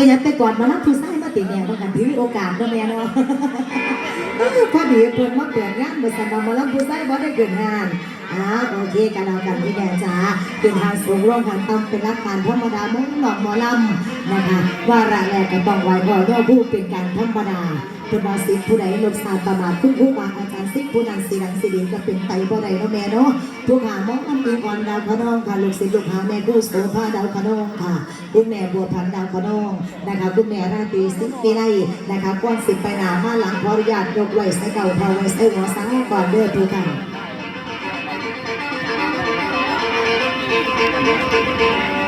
ไปยัดไปก่อนมารับผู้ชายมาติแม่บางการถือโอกาสเนาะแม่เนาะพอดีเพิ่นมาเปิดงานบริษัทมารับผู้ชายบ่ได้เกิดงานอ้าโอเคกันแล้วกันพี่แม่จ้าเป็นทางสูงร่วมกันต้องเป็นรับการธรรมดามุ่งหลอกหมอลำนะคะว่าระแรกก็ต้องไหวพ่อย่อผู้เป็นการธรรมดา เป็นาสิทธิ์ผู้ใดลบสาประมาทคุณผู้มาอาจารย์สิทธิ์ผู้นั้นสิรังสิริก็เป็นไตบ่ได้เนาะแม่เนาะผู้หามองอันอิงอ่อนดาวขนองค่ะลูกศิษย์ลูกหาแม่กู้โสภาดาวขนองค่ะคุณแม่บัวพันดาวขนองนะคะคุณแม่ราตรีสิปีไลนะคะก้อนสิบไปหนามาหลังขออนุญาตยกไว้ใส่เก่าพอไว้ใส่หัวซ้ายก่อนเด้อทุกท่านส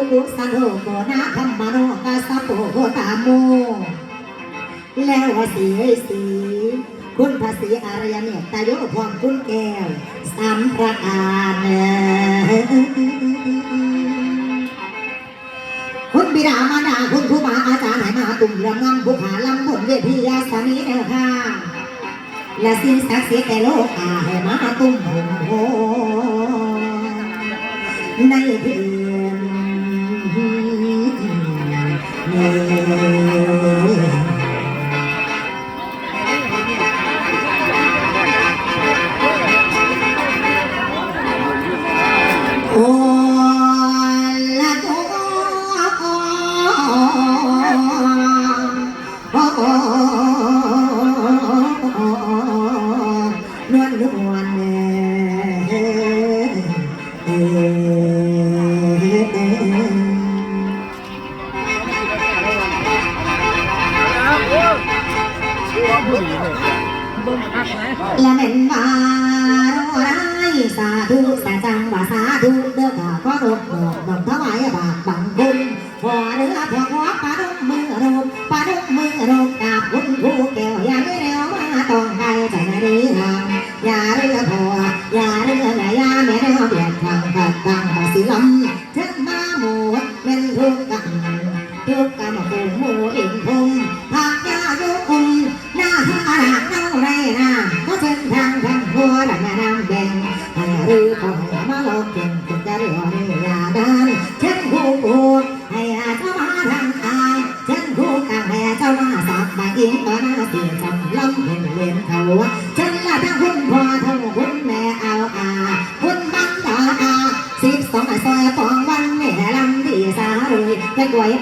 ธุกุสันโธโกนาธรรมโนกัสะโปโหตามโม แล้วสีเอ้ยสี คุณภาษีอารยเนตตาโยพรคุณแก้วสามประการคุณบิดามารดาคุณครูบาอาจารย์ให้มาตุ่มรำงำบุขาลำบนเวทียาสามีแนวค่ะและสิ่งศักดิ์สิทธิ์แต่โลกอาให้มาตุ่มหุ่มโหในเดือ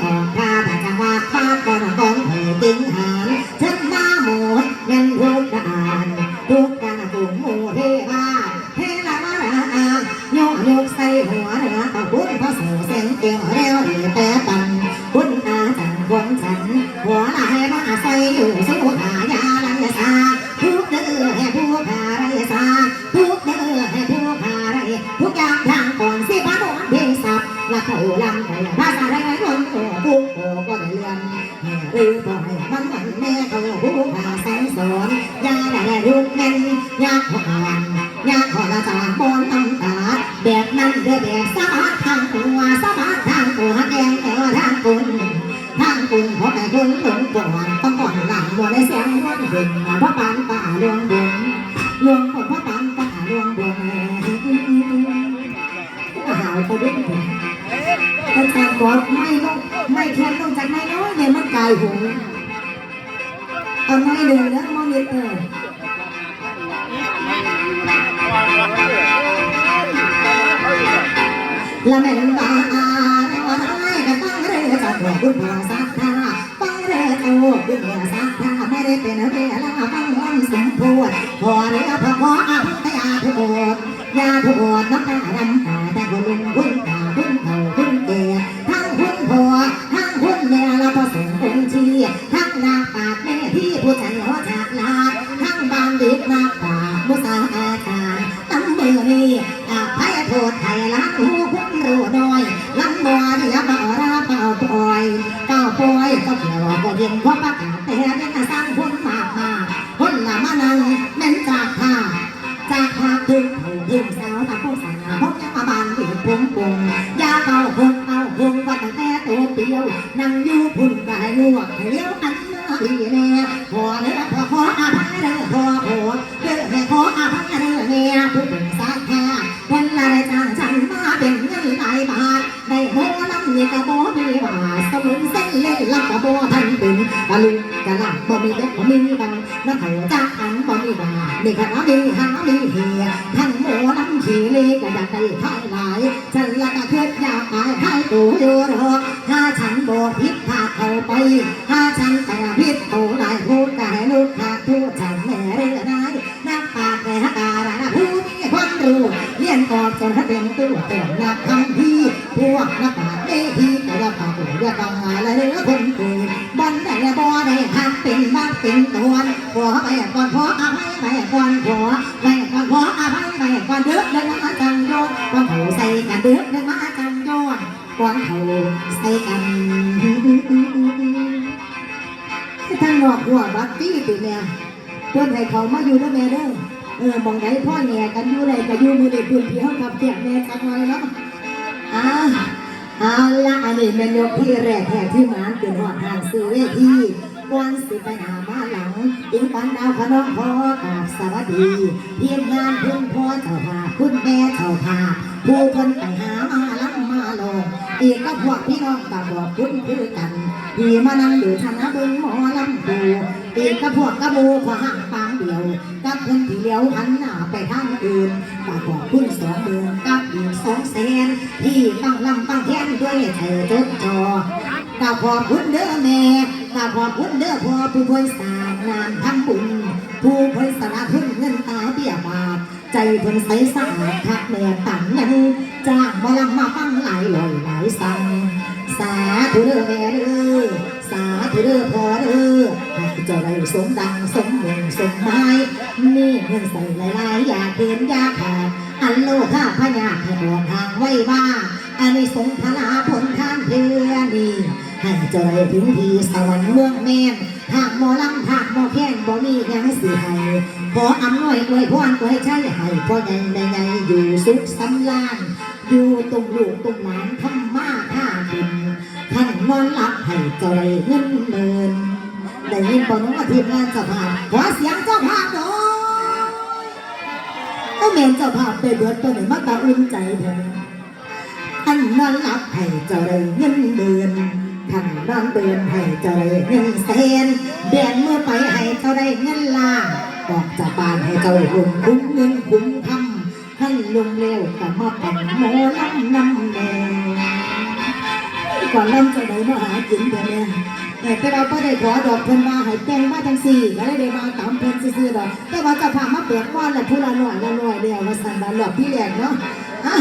ไปกาต่จังหวะฟาก่อนก่อนเธอดิ้งหา ทางคุณเพราะแต่คุณหลงก่อนต้องก่อนหลังบ่ได้เสียงวันเด่นพระปานป่าลวงบนลวงบนพระปานป่าลวงบนหาวเขาด้วยอาจารย์บอกไม่ต้องไม่แค่ต้องจากไม่น้อยเนี่ยมันกายหูเอาไม่หนึ่งนะมอนิเตอละแม่นบาว่าได้ก็ตั้ง เรือกคุณพ่อสัทธาฟังเรือโตคุณพ่อสัทธาไม่ได้เป็นเรือลาฟังวันสมพูดพอเรือพระขออาพยาทุกยาทุกน้ำตาดำตาแต่คุณลุงคุณตาคุณ ลุกกะลาบ่มีเด็กบ่มีบังน้ำเขาจ้าอันบ่มีบ่านี่กะน้ำมีหามีเฮียทั้ง ท่านหลอกหัวบัตตี้ติแม่เพื่อนให้เขามาอยู่ด้วยแม่เด้อเออมองไหนพ่อแง่กันอยู่ใดก็อยู่มือเด็กพื้นที่ห้องขับเสียงแม่สักหน่อยเนาะอ่าเอาละอันนี้แม่ยกที่แรกแห่ที่หมานเป็นหอดทางซื้อเวทีก่อนสิไปหามาหลังอิงปันดาวขนมพอกราบสวัสดีทีมงานพื่อนพ่อเจ้าภาคุณแม่เจ้าภาผู้คนไปหามาลังมาลงอีกก็พวกพี่น้องกับบอกคุณคือกัน พี่มานั่งอยู่ชนะบึงหมอลำปูตีกระพวกกระบูขวาหักปางเดียวกับคนที่เลี้ยวหันหน้าไปทางอื่นก็บอกคุณสองเดือนกับอีกสองแสนที่ตั้งลำตั้งแทนด้วยใจจดจอก็ขอบคุณเด้อแม่ก็ขอบคุณเด้อพ่อผู้บริสร้างงานทำบุญผู้บริสละทุนเงินตาเบี้ยบาทใจเพิ่นใสสะอาดคักแม่ตั้งยังจ้างมาลำมาฟังหลายลอยหลายสั่ง สาธุเด้อแม่เด้อสาธุเด้อพ่อเด้อให้เจ้าได้สมดังสมหวังสมหมายมีเงินใส่หลายๆอยากเดินอยากขาดอันโลค่าพญาให้บอกทางไว้ว่าอันนี้สงพลาผลทางเพื่อนี่ให้เจ้าได้ถึงที่สวรรค์เมืองแม่นหากหมอลำหากหมอแค้นบ่มียังสิให้ขออำนวยอวยพรอวยชัยให้พ่อใหญ่แม่ใหญ่อยู่สุขสำราญอยู่ตรงลูกตรงหลานทำมาค้ากิน นอนหลับให้เจาได้เงินเดินได้ยินบอกน้องว่าทีมงานเจ้าภาพขอเสียงเจ้าภาพหน่อยก็เมนเจ้าภาพไปเบิดตัวไหนมาตาอุ่นใจเถอะท่านนอนหลับให้เจาได้เงินเดือนท่านนอนเดินให้เจาได้เงินแสนเดือนเมื่อไปให้เจ้าได้เงินล้านออกจากบ้านให้เจ้าหุ่นคุ้มเงินคุ้มคำให้ลงเร็วกับมาเป็นหมลำน้ำแดง ก่อนลำจะไหนมาหากินเดี๋ยวนี้แต่แต่เราก็ได้ขอดอกเพิ่นมาให้แตงมาทั้งสี่ก็ได้มาตามเพิ่นซื่อๆดอกแต่ว่าจะพามาเปียนว่านละผู้ละหน่อยละหน่อยเดียวมาสั่นละหลอกพี่แหลกเนาะอะ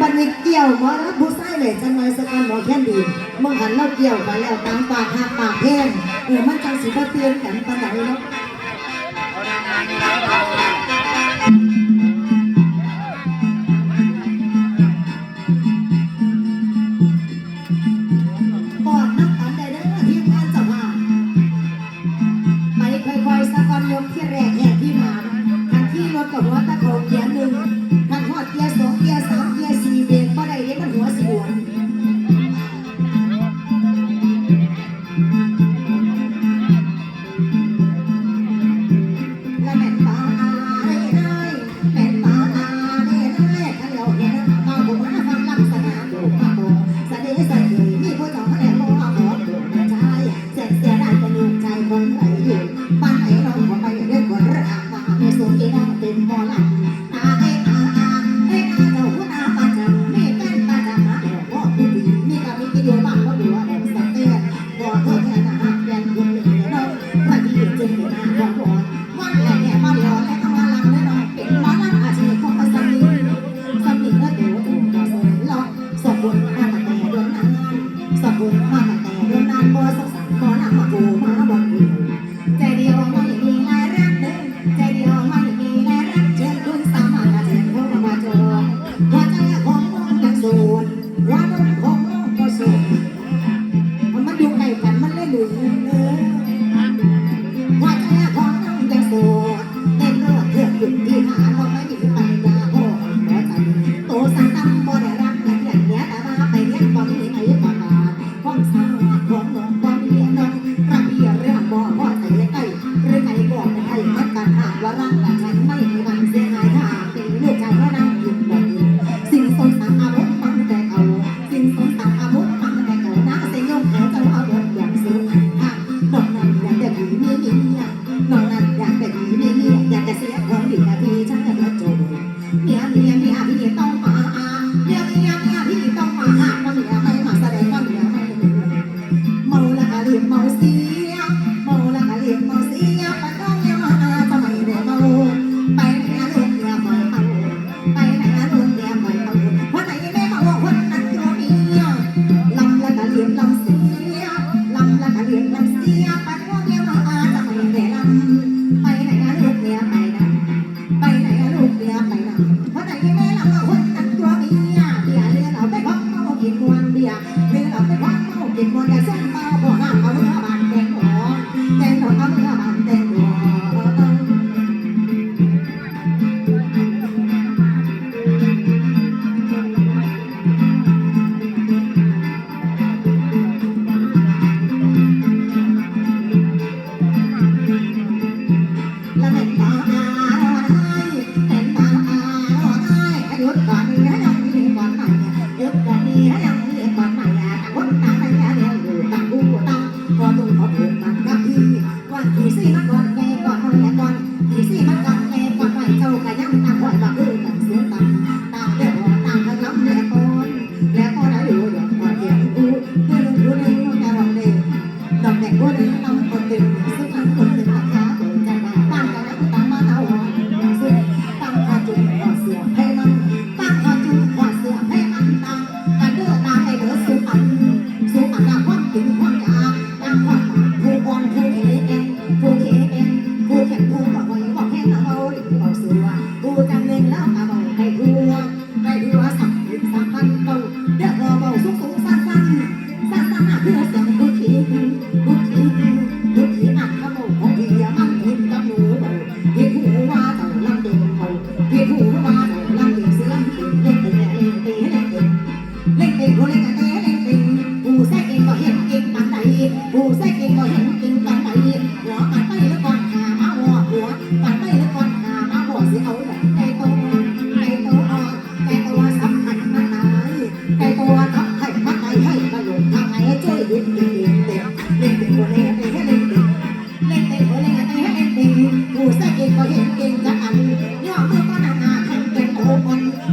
บันนี้เกี่ยวหมอรับผู้ใส่เลยจังไงสักกันหมอแค่นดีมึงหันเราเกี่ยวกันแล้วตามปากหักปากแห้งเออมันจังสิบ่เตือนกันปานใดเนาะ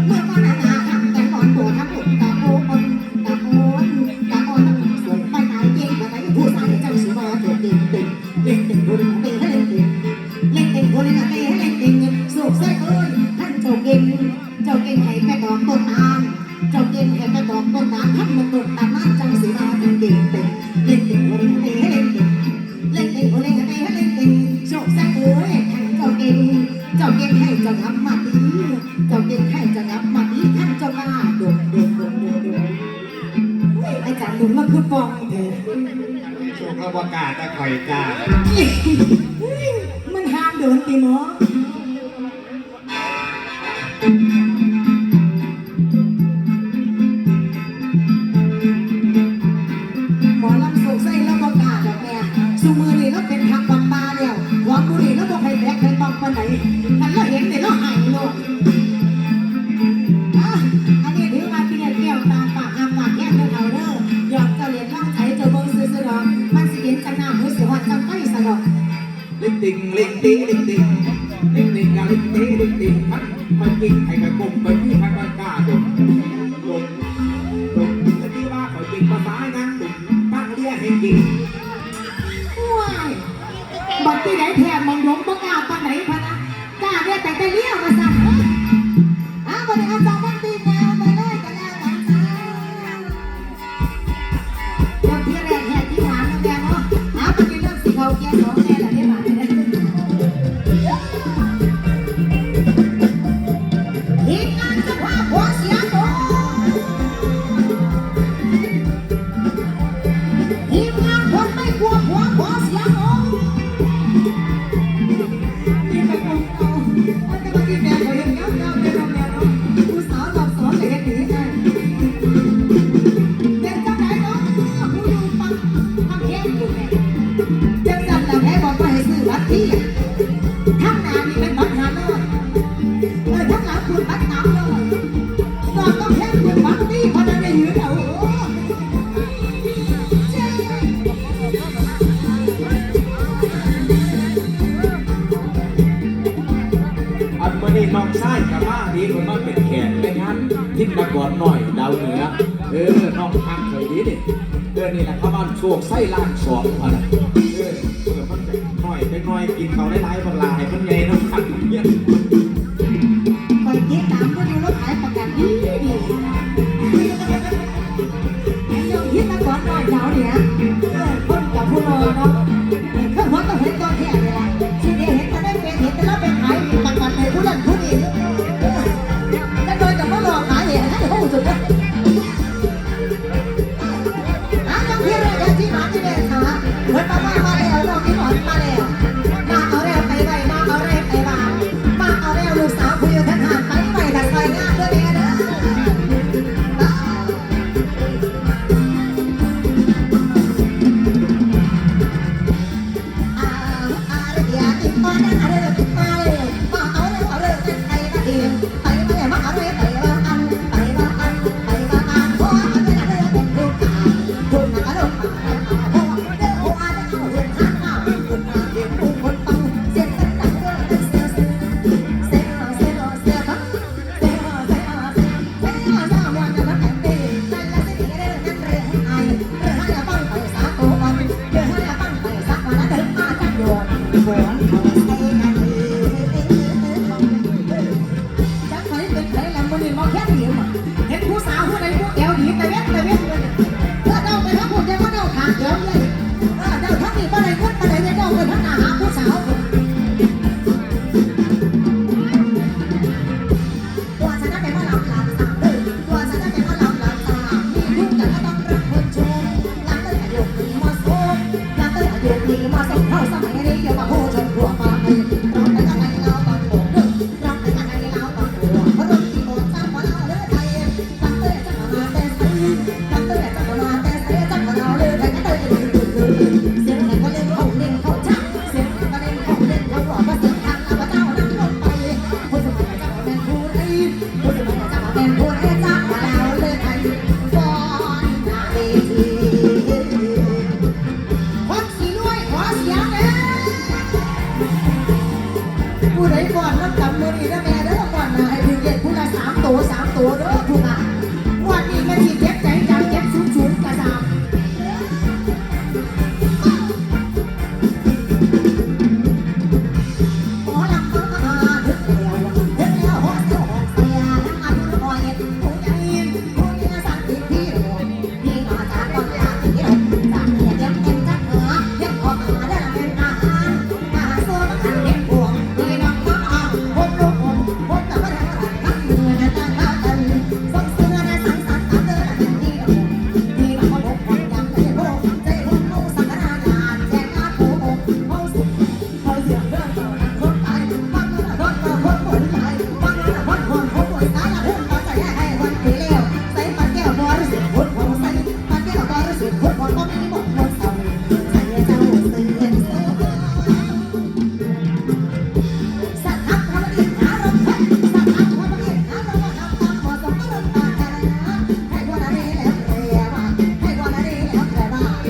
Where my กาตะคอยจ้า นี่แหละครับบ้านโชคไส้ล่างสองพอนะ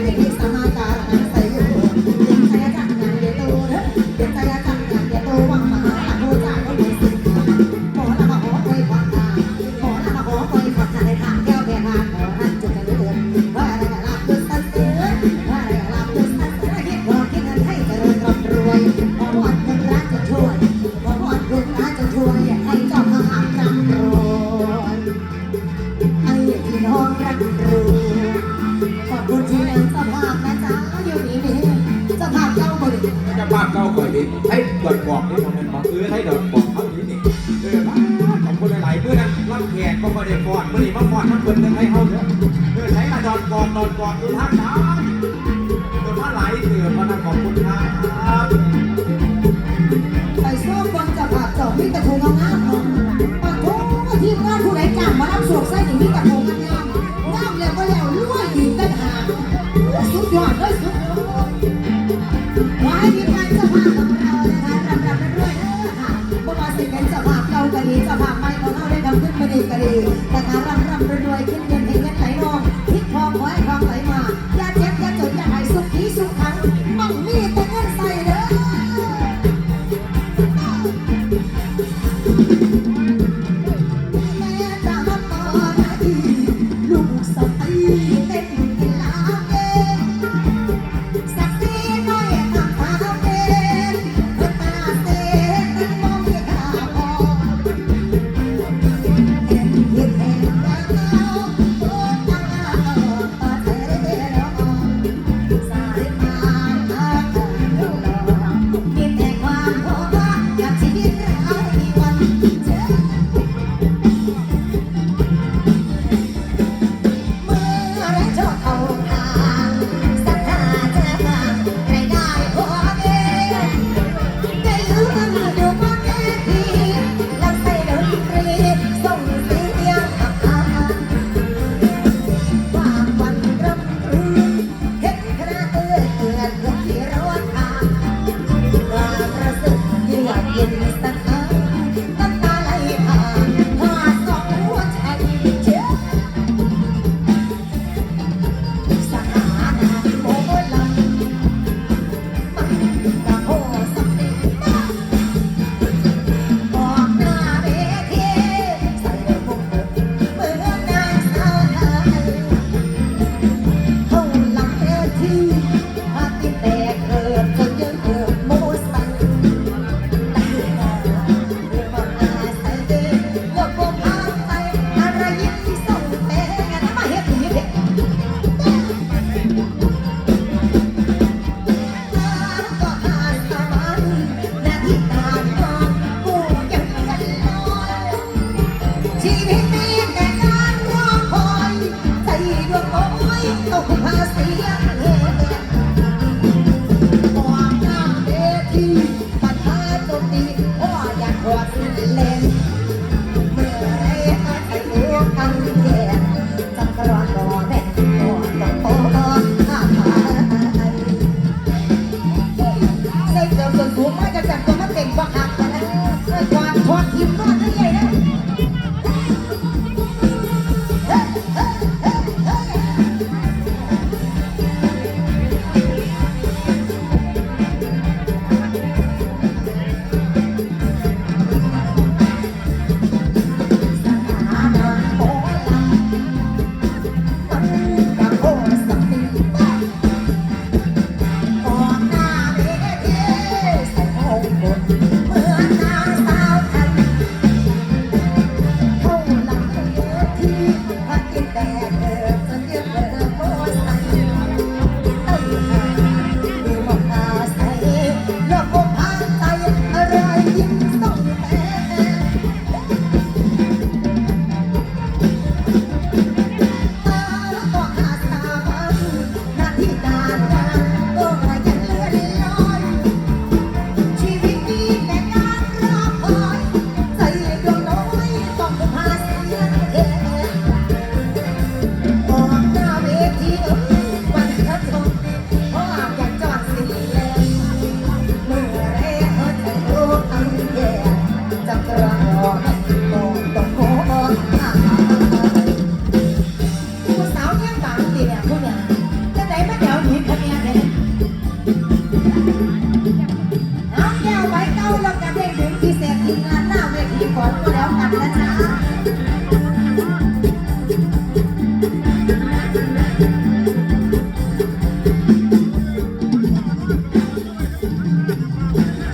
เด็สามาร